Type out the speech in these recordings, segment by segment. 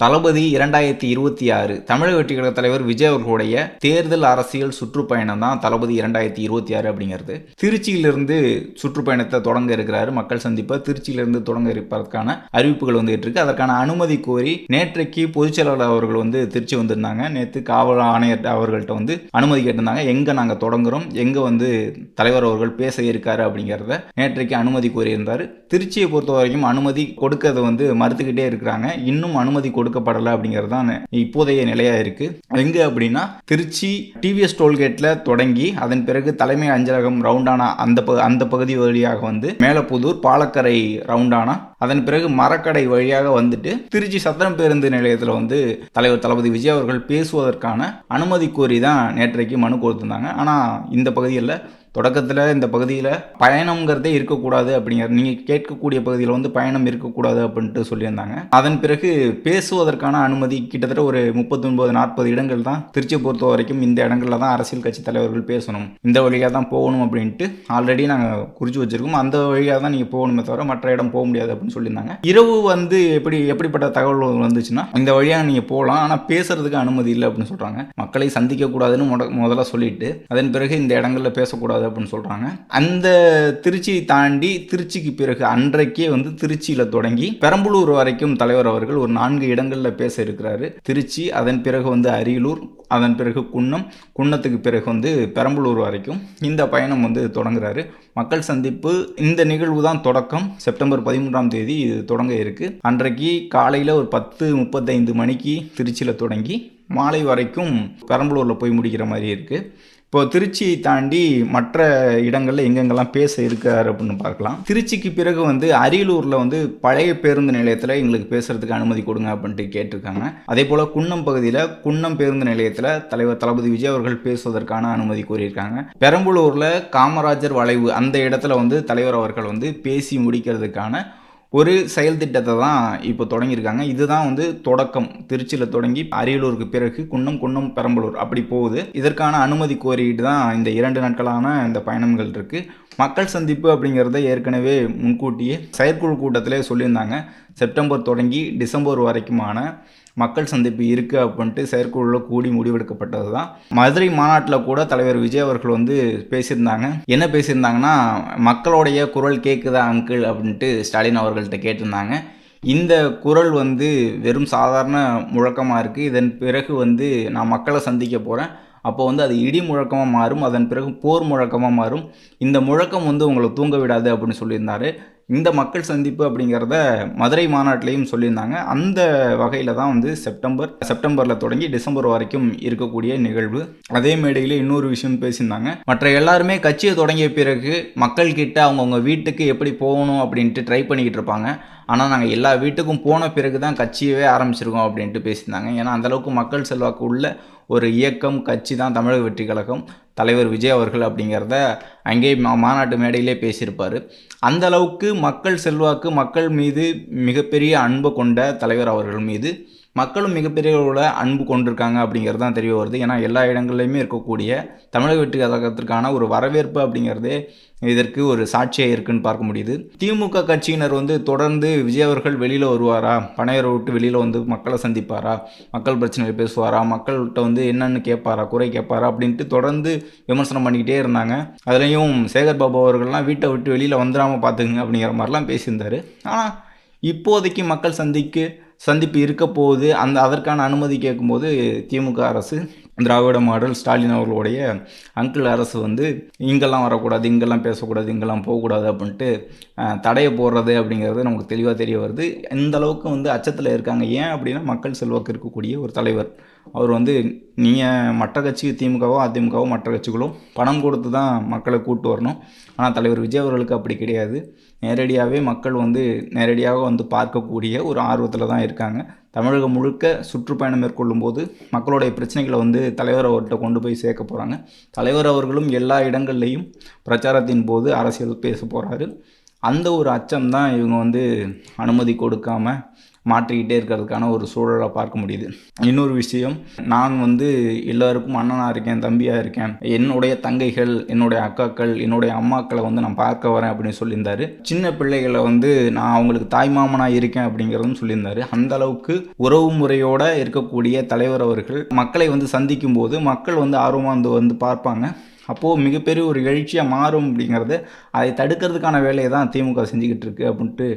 தளபதி இரண்டாயிரத்தி இருபத்தி ஆறு தமிழக வெற்றி கழக தலைவர் விஜய் அவர்களுடைய தேர்தல் அரசியல் சுற்றுப்பயணம் தான் தளபதி இரண்டாயிரத்தி இருபத்தி ஆறு அப்படிங்கிறது. திருச்சியிலிருந்து சுற்றுப்பயணத்தை தொடங்க இருக்கிறாரு. மக்கள் சந்திப்பை திருச்சியிலிருந்து தொடங்க இருப்பதற்கான அறிவிப்புகள் வந்துகிட்டு இருக்கு. அதற்கான அனுமதி கோரி நேற்றைக்கு பொதுச்செயலாளர் அவர்கள் வந்து திருச்சி வந்திருந்தாங்க. நேற்று காவல் ஆணையர் அவர்கள்ட்ட வந்து அனுமதி கேட்டிருந்தாங்க. எங்க நாங்கள் தொடங்குறோம்? எங்க வந்து தலைவர் அவர்கள் பேச இருக்காரு அப்படிங்கிறத நேற்றைக்கு அனுமதி கோரியிருந்தார். திருச்சியை பொறுத்த வரைக்கும் அனுமதி கொடுக்கறது வந்து மறுத்துக்கிட்டே இருக்கிறாங்க. இன்னும் அனுமதி கொடுக்கப்படலை அப்படிங்கிறது தான் இப்போதைய நிலையாக இருக்குது எங்கே அப்படின்னா திருச்சி டிவிஎஸ் டோல்கேட்டில் தொடங்கி அதன் பிறகு தலைமை அஞ்சலகம் ரவுண்டானா அந்த ப- அந்த பகுதி வழியாக வந்து மேலப்புதூர் பாலக்கரை ரவுண்டானா அதன் பிறகு மரக்கடை வழியாக வந்துட்டு திருச்சி சத்திரம் பேருந்து நிலையத்தில் வந்து தலைவர் தளபதி விஜய் அவர்கள் பேசுவதற்கான அனுமதி கோரி தான் நேற்றைக்கு மனு கொடுத்திருந்தாங்க. ஆனால் இந்த பகுதியில் தொடக்கத்தில் இந்த பகுதியில் பயணம்ங்கிறதே இருக்கக்கூடாது அப்படிங்கிற நீங்கள் கேட்கக்கூடிய பகுதியில் வந்து பயணம் இருக்கக்கூடாது அப்படின்ட்டு சொல்லியிருந்தாங்க. அதன் பிறகு பேசுவதற்கான அனுமதி கிட்டத்தட்ட ஒரு முப்பத்தொன்பது நாற்பது இடங்கள் தான் திருச்சியை பொறுத்த வரைக்கும் இந்த இடங்களில் தான் அரசியல் கட்சி தலைவர்கள் பேசணும். இந்த வழியாக தான் போகணும் அப்படின்ட்டு ஆல்ரெடி நாங்கள் குறித்து வச்சிருக்கோம். அந்த வழியாக தான் நீங்கள் போகணுமே தவிர மற்ற இடம் போக முடியாது அப்படின்னு சொல்லியிருந்தாங்க. இரவு வந்து எப்படி எப்படிப்பட்ட தகவல் வந்துச்சுன்னா இந்த வழியாக நீங்கள் போகலாம். ஆனால் பேசுறதுக்கு அனுமதி இல்லை அப்படின்னு சொல்கிறாங்க மக்களை சந்திக்கக்கூடாதுன்னு முட முதல்ல சொல்லிட்டு அதன் பிறகு இந்த இடங்களில் பேசக்கூடாது அப்படின்னு சொல்கிறாங்க அந்த திருச்சியை தாண்டி திருச்சிக்கு பிறகு அன்றைக்கே வந்து திருச்சியில் தொடங்கி பெரம்பலூர் வரைக்கும் தலைவர் அவர்கள் ஒரு நான்கு இடங்களில் பேச இருக்கிறாரு. திருச்சி அதன் பிறகு வந்து அரியலூர் அதன் பிறகு குன்னம் குன்னத்துக்கு பிறகு வந்து பெரம்பலூர் வரைக்கும் இந்த பயணம் வந்து தொடங்குறாரு. மக்கள் சந்திப்பு இந்த நிகழ்வு தான் தொடக்கம். செப்டம்பர் பதிமூன்றாம் தேதி இது தொடங்க இருக்கு. அன்றைக்கு காலையில் ஒரு பத்து முப்பத்தைந்து மணிக்கு திருச்சியில் தொடங்கி மாலை வரைக்கும் பெரம்பலூரில் போய் முடிக்கிற மாதிரி இருக்குது இப்போ திருச்சியை தாண்டி மற்ற இடங்களில் எங்கெங்கெல்லாம் பேச இருக்கார் அப்படின்னு பார்க்கலாம். திருச்சிக்கு பிறகு வந்து அரியலூரில் வந்து பழைய பேருந்து நிலையத்தில் எங்களுக்கு பேசுகிறதுக்கு அனுமதி கொடுங்க அப்படின்ட்டு கேட்டிருக்காங்க. அதே போல் குன்னம் பகுதியில் குன்னம் பேருந்து நிலையத்தில் தலைவர் தளபதி விஜய் அவர்கள் பேசுவதற்கான அனுமதி கோரியிருக்காங்க. பெரம்பலூரில் காமராஜர் வளைவு அந்த இடத்துல வந்து தலைவர் அவர்கள் வந்து பேசி முடிக்கிறதுக்கான ஒரு செயல் திட்டத்தை தான் இப்போ தொடங்கியிருக்காங்க. இதுதான் வந்து தொடக்கம். திருச்சியில் தொடங்கி அரியலூருக்கு பிறகு குன்னம் குன்னம் பெரம்பலூர் அப்படி போகுது. இதற்கான அனுமதி கோரிக்கிட்டு தான் இந்த இரண்டு நாட்களான இந்த பயணங்கள் இருக்குது மக்கள் சந்திப்பு அப்படிங்கிறத ஏற்கனவே முன்கூட்டியே செயற்குழு கூட்டத்திலே சொல்லியிருந்தாங்க. செப்டம்பர் தொடங்கி டிசம்பர் வரைக்குமான மக்கள் சந்திப்பு இருக்குது அப்படின்ட்டு செயற்குழுவில் கூடி முடிவெடுக்கப்பட்டது தான். மதுரை மாநாட்டில் கூட தலைவர் விஜய் அவர்கள் வந்து பேசியிருந்தாங்க. என்ன பேசியிருந்தாங்கன்னா மக்களுடைய குரல் கேட்குதா அங்கிள் அப்படின்ட்டு ஸ்டாலின் அவர்கள்ட்ட கேட்டிருந்தாங்க. இந்த குரல் வந்து வெறும் சாதாரண முழக்கமாக இருக்குது இதன் பிறகு வந்து நான் மக்களை சந்திக்க போகிறேன் அப்போ வந்து அது இடி முழக்கமாக மாறும் அதன் பிறகு போர் முழக்கமாக மாறும். இந்த முழக்கம் வந்து உங்களை தூங்க விடாது அப்படின்னு சொல்லியிருந்தார். இந்த மக்கள் சந்திப்பு அப்படிங்கிறத மதுரை மாநாட்டிலையும் சொல்லியிருந்தாங்க. அந்த வகையில் தான் வந்து செப்டம்பர் செப்டம்பரில் தொடங்கி டிசம்பர் வரைக்கும் இருக்கக்கூடிய நிகழ்வு. அதே மேடையில் இன்னொரு விஷயம் பேசியிருந்தாங்க. மற்ற எல்லாருமே கட்சியை தொடங்கிய பிறகு மக்கள்கிட்ட அவங்கவுங்க வீட்டுக்கு எப்படி போகணும் அப்படின்ட்டு ட்ரை பண்ணிக்கிட்டு இருப்பாங்க. ஆனால் நாங்கள் எல்லா வீட்டுக்கும் போன பிறகு தான் கட்சியவே ஆரம்பிச்சிருக்கோம் அப்படின்ட்டு பேசியிருந்தாங்க. ஏன்னா அந்தளவுக்கு மக்கள் செல்வாக்கு உள்ள ஒரு இயக்கம் கட்சி தான் தமிழக வெற்றி கழகம். தலைவர் விஜய் அவர்கள் அப்படிங்கிறத அங்கேயே மா மாநாட்டு மேடையிலே பேசியிருப்பார். அந்த அளவுக்கு மக்கள் செல்வாக்கு மக்கள் மீது மிகப்பெரிய அன்பு கொண்ட தலைவர் அவர்கள் மீது மக்களும் மிகப்பெரிய அளவுல அன்பு கொண்டிருக்காங்க அப்படிங்கிறது தான் தெரிய வருது. ஏன்னா எல்லா இடங்கள்லையுமே இருக்கக்கூடிய தமிழக வெற்றி கழகத்திற்கான ஒரு வரவேற்பு அப்படிங்கிறதே இதற்கு ஒரு சாட்சியாக இருக்குன்னு பார்க்க முடியுது. திமுக கட்சியினர் வந்து தொடர்ந்து விஜய் அவர்கள் வெளியில் வருவாரா? பனையரை விட்டு வெளியில் வந்து மக்களை சந்திப்பாரா? மக்கள் பிரச்சனைகள் பேசுவாரா? மக்கள்கிட்ட வந்து என்னென்னு கேட்பாரா? குறை கேட்பாரா? அப்படின்ட்டு தொடர்ந்து விமர்சனம் பண்ணிக்கிட்டே இருந்தாங்க. அதுலேயும் சேகர் பாபு அவர்கள்லாம் வீட்டை விட்டு வெளியில் வந்துடாமல் பார்த்துக்குங்க அப்படிங்கிற மாதிரிலாம் பேசியிருந்தார். ஆனால் இப்போதைக்கு மக்கள் சந்திக்கு சந்திப்பு இருக்க போகுது அந்த அதற்கான அனுமதி கேட்கும்போது திமுக அரசு திராவிட மாடல் ஸ்டாலின் அவர்களுடைய அங்கிள் அரசு வந்து இங்கெல்லாம் வரக்கூடாது இங்கெல்லாம் பேசக்கூடாது இங்கெல்லாம் போகக்கூடாது அப்படின்ட்டு தடையை போடுறது அப்படிங்கிறது நமக்கு தெளிவாக தெரிய வருது. இந்த அளவுக்கு வந்து அச்சத்தில் இருக்காங்க. ஏன் அப்படின்னா மக்கள் செல்வாக்கு இருக்கக்கூடிய ஒரு தலைவர். அவர் வந்து நீங்கள் மற்ற கட்சி திமுகவோ அதிமுகவோ மற்ற கட்சிகளோ பணம் கொடுத்து தான் மக்களை கூட்டு வரணும். ஆனால் தலைவர் விஜய் அவர்களுக்கு அப்படி கிடையாது. நேரடியாகவே மக்கள் வந்து நேரடியாக வந்து பார்க்கக்கூடிய ஒரு ஆர்வத்தில் தான் இருக்காங்க. தமிழகம் முழுக்க சுற்றுப்பயணம் மேற்கொள்ளும் போது மக்களுடைய பிரச்சனைகளை வந்து தலைவர் அவர்கிட்ட கொண்டு போய் சேர்க்க போகிறாங்க தலைவர் அவர்களும் எல்லா இடங்கள்லையும் பிரச்சாரத்தின் போது அரசியல் பேச போகிறாரு அந்த ஒரு அச்சம் தான் இவங்க வந்து அனுமதி கொடுக்காம மாற்றிக்கிட்டே இருக்கிறதுக்கான ஒரு சூழலை பார்க்க முடியுது. இன்னொரு விஷயம் நான் வந்து எல்லாருக்கும் அண்ணனாக இருக்கேன் தம்பியாக இருக்கேன். என்னுடைய தங்கைகள் என்னுடைய அக்காக்கள் என்னுடைய அம்மாக்களை வந்து நான் பார்க்க வரேன் அப்படின்னு சொல்லியிருந்தாரு. சின்ன பிள்ளைகளை வந்து நான் அவங்களுக்கு தாய்மாமனாக இருக்கேன் அப்படிங்கிறதும் சொல்லியிருந்தாரு. அந்த அளவுக்கு உறவு முறையோட இருக்கக்கூடிய தலைவர் அவர்கள் மக்களை வந்து சந்திக்கும் போது மக்கள் வந்து ஆர்வமாக வந்து வந்து பார்ப்பாங்க. அப்போது மிகப்பெரிய ஒரு எழுச்சியாக மாறும் அப்படிங்கிறது அதை தடுக்கிறதுக்கான வேலையை தான் திமுக செஞ்சுக்கிட்டு இருக்கு அப்படின்ட்டு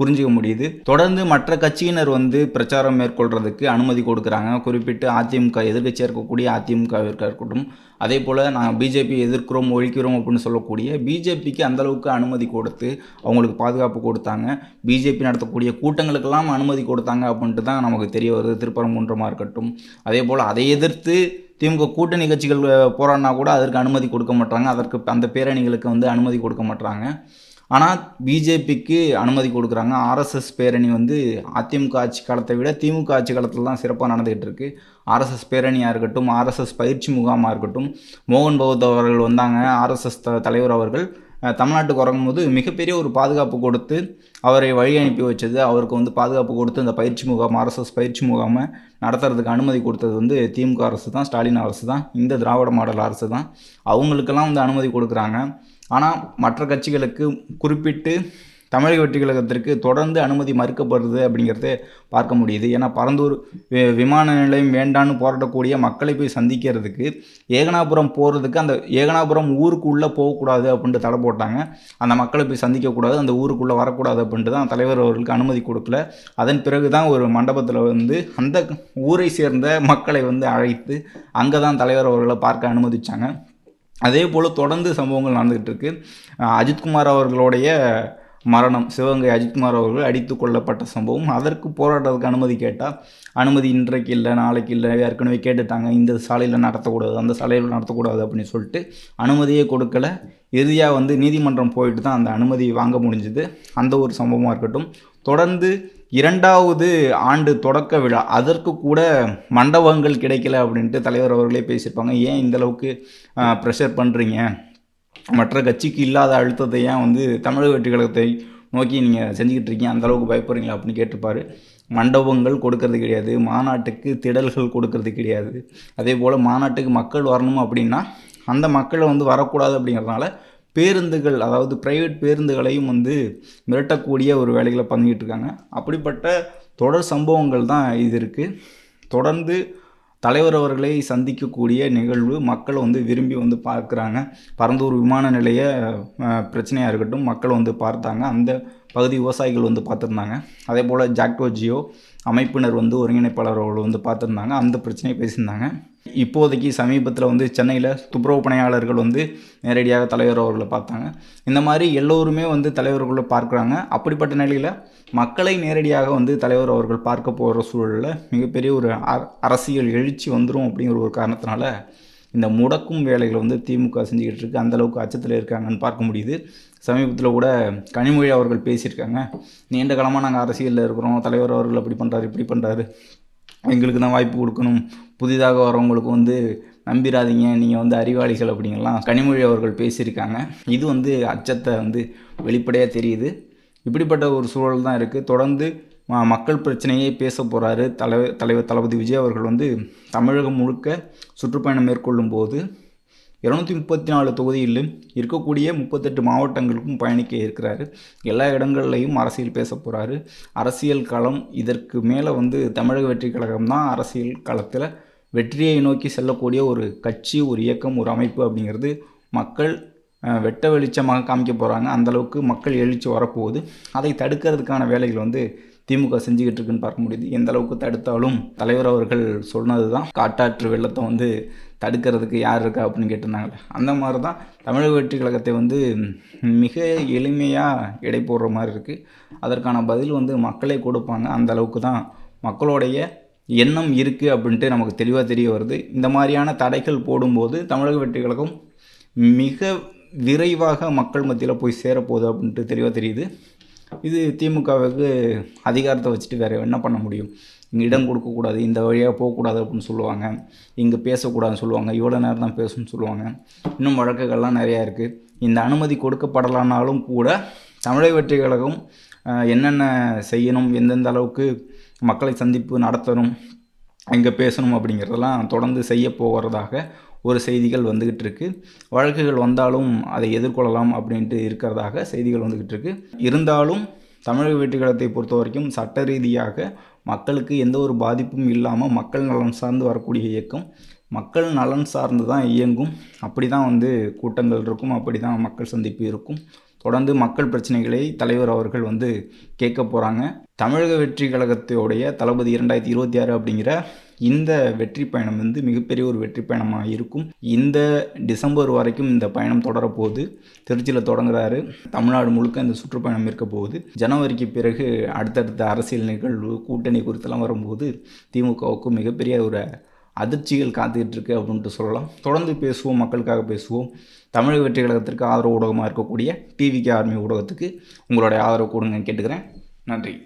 புரிஞ்சுக்க முடியுது. தொடர்ந்து மற்ற கட்சியினர் வந்து பிரச்சாரம் மேற்கொள்கிறதுக்கு அனுமதி கொடுக்குறாங்க. குறிப்பிட்டு அதிமுக எதிர்க்கட்சியாக இருக்கக்கூடிய அதிமுகவிற்காக இருக்கட்டும். அதே போல் நாங்கள் பிஜேபி எதிர்க்கிறோம் ஒழிக்கிறோம் அப்படின்னு சொல்லக்கூடிய பிஜேபிக்கு அந்தளவுக்கு அனுமதி கொடுத்து அவங்களுக்கு பாதுகாப்பு கொடுத்தாங்க. பிஜேபி நடத்தக்கூடிய கூட்டங்களுக்கெல்லாம் அனுமதி கொடுத்தாங்க அப்படின்ட்டு தான் நமக்கு தெரிய வருது. திருப்பரங்குன்றமாக இருக்கட்டும். அதே போல் அதை எதிர்த்து திமுக கூட்டணி கட்சிகள் போராடினா கூட அதற்கு அனுமதி கொடுக்க மாட்டாங்க. அதற்கு அந்த பேரணிகளுக்கு வந்து அனுமதி கொடுக்க மாட்டாங்க. ஆனால் பிஜேபிக்கு அனுமதி கொடுக்குறாங்க. ஆர்எஸ்எஸ் பேரணி வந்து அதிமுக ஆட்சி காலத்தை விட திமுக ஆட்சி காலத்தில் தான் சிறப்பாக நடந்துகிட்டு இருக்கு. ஆர்எஸ்எஸ் பேரணியாக இருக்கட்டும் ஆர்எஸ்எஸ் பயிற்சி முகாமாக இருக்கட்டும் மோகன் பகவத் அவர்கள் வந்தாங்க. ஆர்எஸ்எஸ் த தலைவர் அவர்கள். தமிழ்நாட்டுக்கு வரங்கும்போது மிகப்பெரிய ஒரு பாதுகாப்பு கொடுத்து அவரை வழி அனுப்பி வச்சது. அவருக்கு வந்து பாதுகாப்பு கொடுத்து இந்த பயிற்சி முகாம் ஆர்எஸ்எஸ் பயிற்சி முகாமை நடத்துறதுக்கு அனுமதி கொடுத்தது வந்து திமுக அரசு தான் ஸ்டாலின் அரசு தான் இந்த திராவிட மாடல் அரசு தான். அவங்களுக்கெல்லாம் வந்து அனுமதி கொடுக்குறாங்க. ஆனால் மற்ற கட்சிகளுக்கு குறிப்பிட்டு தமிழக வெற்றி கழகத்திற்கு தொடர்ந்து அனுமதி மறுக்கப்படுறது அப்படிங்கிறத பார்க்க முடியுது. ஏன்னா பரந்தூர் விமான நிலையம் வேண்டான்னு போராடக்கூடிய மக்களை போய் சந்திக்கிறதுக்கு ஏகனாபுரம் போகிறதுக்கு அந்த ஏகனாபுரம் ஊருக்குள்ளே போகக்கூடாது அப்படின்ட்டு தடை போட்டாங்க. அந்த மக்களை போய் சந்திக்கக்கூடாது அந்த ஊருக்குள்ளே வரக்கூடாது அப்படின்ட்டு தான் தலைவர் அவர்களுக்கு அனுமதி கொடுக்கல. அதன் பிறகு தான் ஒரு மண்டபத்தில் வந்து அந்த ஊரை சேர்ந்த மக்களை வந்து அழைத்து அங்கே தான் தலைவர் அவர்களை பார்க்க அனுமதிச்சாங்க. அதே போல் தொடர்ந்து சம்பவங்கள் நடந்துகிட்டு இருக்கு. அஜித்குமார் அவர்களுடைய மரணம். சிவகங்கை அஜித்குமார் அவர்கள் அடித்து கொல்லப்பட்ட சம்பவம். அதற்கு போராட்டத்துக்கு அனுமதி கேட்டால் அனுமதி இன்றைக்கு இல்லை நாளைக்கு இல்லை ஏற்கனவே கேட்டுட்டாங்க. இந்த சாலையில் நடத்தக்கூடாது அந்த சாலையில் நடத்தக்கூடாது அப்படின்னு சொல்லிட்டு அனுமதியே கொடுக்கல. இறுதியாக வந்து நீதிமன்றம் போயிட்டு தான் அந்த அனுமதி வாங்க முடிஞ்சுது. அந்த ஒரு சம்பவமாக இருக்கட்டும். தொடர்ந்து இரண்டாவது ஆண்டு தொடக்க விழா. அதற்கு கூட மண்டபங்கள் கிடைக்கல அப்படின்ட்டு தலைவர் அவர்களே பேசியிருப்பாங்க. ஏன் இந்தளவுக்கு ப்ரெஷர் பண்ணுறீங்க மற்ற கட்சிக்கு இல்லாத அழுத்தத்தை ஏன் வந்து தமிழக வெற்றி கழகத்தை நோக்கி நீங்கள் செஞ்சுக்கிட்டு இருக்கீங்க? அந்தளவுக்கு பயப்படுறீங்களா அப்படின்னு கேட்டிருப்பாரு. மண்டபங்கள் கொடுக்கறது கிடையாது. மாநாட்டுக்கு திடல்கள் கொடுக்கறது கிடையாது. அதே போல் மாநாட்டுக்கு மக்கள் வரணும் அப்படின்னா அந்த மக்களை வந்து வரக்கூடாது அப்படிங்கிறதுனால பேருந்துகள் அதாவது ப்ரைவேட் பேருந்துகளையும் வந்து மிரட்டக்கூடிய ஒரு வேலைகளை பண்ணிக்கிட்டு இருக்காங்க. அப்படிப்பட்ட தொடர் சம்பவங்கள் தான் இது இருக்குது தொடர்ந்து தலைவர் அவர்களை சந்திக்கக்கூடிய நிகழ்வு மக்கள் வந்து விரும்பி வந்து பார்க்குறாங்க. பரந்தூர் விமான நிலைய பிரச்சனையாக இருக்கட்டும் மக்கள் வந்து பார்த்தாங்க. அந்த பகுதி விவசாயிகள் வந்து பார்த்துருந்தாங்க. அதே போல் ஜாக்டோ ஜியோ அமைப்பினர் வந்து ஒருங்கிணைப்பாளர் அவர்கள் வந்து பார்த்துருந்தாங்க. அந்த பிரச்சனையை பேசியிருந்தாங்க. இப்போதைக்கு சமீபத்தில் வந்து சென்னையில் துப்புரவு பணியாளர்கள் வந்து நேரடியாக தலைவர் அவர்களை பார்த்தாங்க. இந்த மாதிரி எல்லோருமே வந்து தலைவர்களை பார்க்குறாங்க. அப்படிப்பட்ட நிலையில் மக்களை நேரடியாக வந்து தலைவர் அவர்கள் பார்க்க போகிற சூழலில் மிகப்பெரிய ஒரு அரசியல் எழுச்சி வந்துடும் அப்படிங்கிற ஒரு காரணத்தினால இந்த முடக்கும் வேலைகளை வந்து திமுக செஞ்சுக்கிட்டு இருக்கு. அந்தளவுக்கு அச்சத்தில் இருக்காங்கன்னு பார்க்க முடியுது. சமீபத்தில் கூட கனிமொழி அவர்கள் பேசியிருக்காங்க. நீண்ட காலமாக நாங்கள் அரசியலில் இருக்கிறோம். தலைவர் அவர்கள் அப்படி பண்ணுறாரு இப்படி பண்ணுறாரு எங்களுக்கு தான் வாய்ப்பு கொடுக்கணும். புதிதாக வரவங்களுக்கு வந்து நம்பிடாதீங்க நீங்கள் வந்து அறிவாளிகள் அப்படிங்கலாம் கனிமொழி அவர்கள் பேசியிருக்காங்க. இது வந்து அச்சத்தை வந்து வெளிப்படையாக தெரியுது. இப்படிப்பட்ட ஒரு சூழல் தான் இருக்குது தொடர்ந்து மக்கள் பிரச்சனையே பேச போகிறாரு தலைவர் தலைவர் தளபதி விஜய் அவர்கள் வந்து தமிழகம் முழுக்க சுற்றுப்பயணம் மேற்கொள்ளும் போது இரநூத்தி முப்பத்தி நாலு தொகுதியிலும் இருக்கக்கூடிய முப்பத்தெட்டு மாவட்டங்களுக்கும் பயணிக்க இருக்கிறாரு. எல்லா இடங்கள்லையும் அரசியல் பேச போகிறாரு அரசியல் களம் இதற்கு மேலே வந்து தமிழக வெற்றி கழகம் தான் அரசியல் களத்தில் வெற்றியை நோக்கி செல்லக்கூடிய ஒரு கட்சி ஒரு இயக்கம் ஒரு அமைப்பு அப்படிங்கிறது மக்கள் வெட்ட வெளிச்சமாக காமிக்க போகிறாங்க அந்தளவுக்கு மக்கள் எழுச்சி வரப்போகுது. அதை தடுக்கிறதுக்கான வேலைகள் வந்து திமுக செஞ்சுக்கிட்டு இருக்குன்னு பார்க்க முடியுது. எந்த அளவுக்கு தடுத்தாலும் தலைவர் அவர்கள் சொன்னது தான் காட்டாற்று வெள்ளத்தை வந்து தடுக்கிறதுக்கு யார் இருக்கா அப்படின்னு கேட்டிருந்தாங்களே. அந்த மாதிரி தான் தமிழக வெற்றி கழகத்தை வந்து மிக எளிமையாக எடை போடுற மாதிரி இருக்குது அதற்கான பதில் வந்து மக்களே கொடுப்பாங்க. அந்த அளவுக்கு தான் மக்களுடைய எண்ணம் இருக்குது அப்படின்ட்டு நமக்கு தெளிவாக தெரிய வருது. இந்த மாதிரியான தடைகள் போடும்போது தமிழக வெற்றி கழகம் மிக விரைவாக மக்கள் மத்தியில் போய் சேரப்போகுது அப்படின்ட்டு தெளிவாக தெரியுது. இது திமுகவுக்கு அதிகாரத்தை வச்சுட்டு வேறு என்ன பண்ண முடியும்? இங்கே இடம் கொடுக்கக்கூடாது இந்த வழியாக போகக்கூடாது அப்படின்னு சொல்லுவாங்க. இங்கே பேசக்கூடாதுன்னு சொல்லுவாங்க. இவ்வளோ நேரம் தான் பேசணும்னு சொல்லுவாங்க. இன்னும் வழக்குகள்லாம் நிறையா இருக்குது இந்த அனுமதி கொடுக்கப்படலானாலும் கூட தமிழக வெற்றி கழகம் என்னென்ன செய்யணும் எந்தெந்த அளவுக்கு மக்களை சந்திப்பு நடத்தணும் இங்கே பேசணும் அப்படிங்கிறதெல்லாம் தொடர்ந்து செய்ய போகிறதாக ஒரு செய்திகள் வந்துக்கிட்டு இருக்கு வழக்குகள் வந்தாலும் அதை எதிர்கொள்ளலாம் அப்படின்ட்டு இருக்கிறதாக செய்திகள் வந்துக்கிட்டு இருக்கு இருந்தாலும் தமிழக வெற்றிக்கழகத்தை பொறுத்த வரைக்கும் சட்ட ரீதியாக மக்களுக்கு எந்த ஒரு பாதிப்பும் இல்லாமல் மக்கள் நலன் சார்ந்து வரக்கூடிய இயக்கம். மக்கள் நலன் சார்ந்து தான் இயங்கும். அப்படி தான் வந்து கூட்டங்கள் இருக்கும். அப்படி தான் மக்கள் சந்திப்பு இருக்கும். தொடர்ந்து மக்கள் பிரச்சனைகளை தலைவர் அவர்கள் வந்து கேட்க போகிறாங்க தமிழக வெற்றி கழகத்தோடைய தளபதி இரண்டாயிரத்தி இருபத்தி ஆறு அப்படிங்கிற இந்த வெற்றி பயணம் வந்து மிகப்பெரிய ஒரு வெற்றி பயணமாக இருக்கும். இந்த டிசம்பர் வரைக்கும் இந்த பயணம் தொடரப்போகுது. திருச்சியில் தொடங்குறாரு. தமிழ்நாடு முழுக்க இந்த சுற்றுப்பயணம் இருக்க போகுது. ஜனவரிக்கு பிறகு அடுத்தடுத்த அரசியல் நிகழ்வு கூட்டணி குறித்தெல்லாம் வரும்போது திமுகவுக்கும் மிகப்பெரிய ஒரு அதிர்ச்சிகள் காத்துக்கிட்டு இருக்கு அப்படின்ட்டு சொல்லலாம். தொடர்ந்து பேசுவோம் மக்களுக்காக பேசுவோம். தமிழக வெற்றி கழகத்திற்கு ஆதரவு ஊடகமாக இருக்கக்கூடிய டிவிகே ஆர்மி ஊடகத்துக்கு உங்களுடைய ஆதரவு கொடுங்கன்னு கேட்டுக்கிறேன். நன்றி.